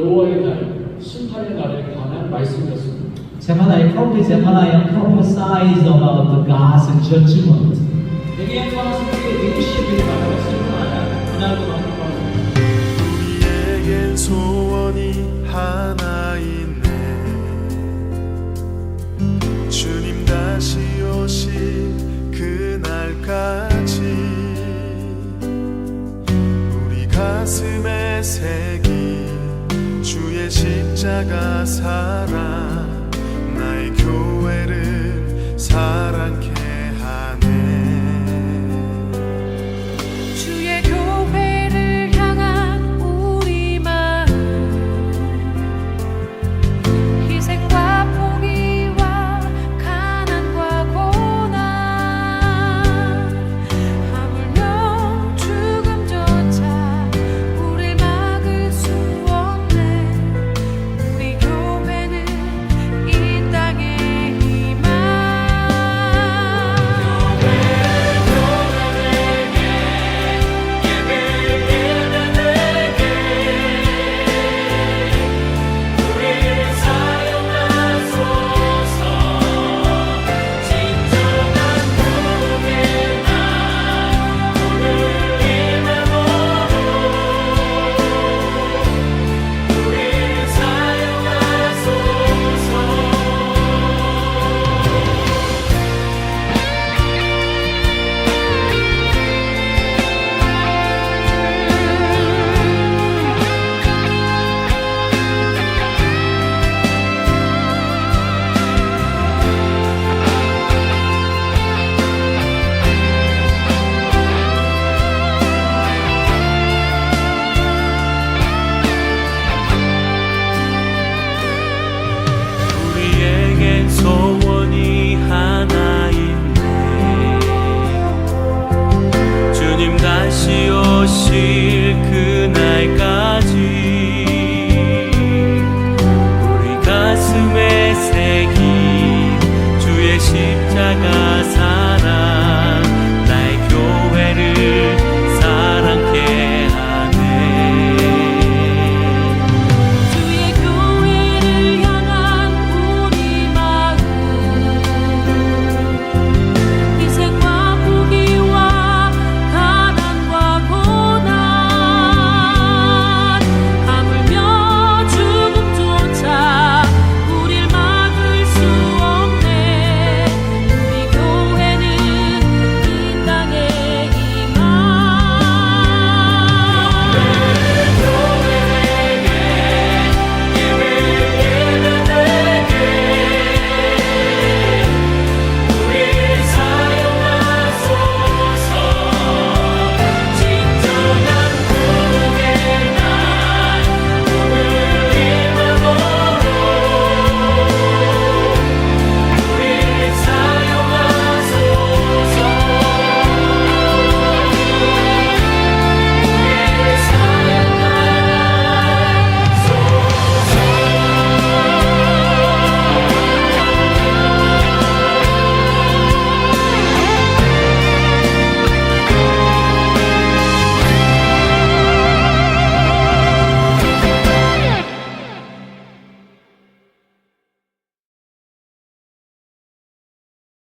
여호와의 날, 심판의 날에 관한 말씀이었습니다. 제마나의 프로페 제마나의 prophesies about God's judgment. 우리에겐 소원이 하나 있네 주님 다시 오실 그날까지 우리 가슴에 새기 십자가 사랑 나의 교회를 새긴 주의 십자가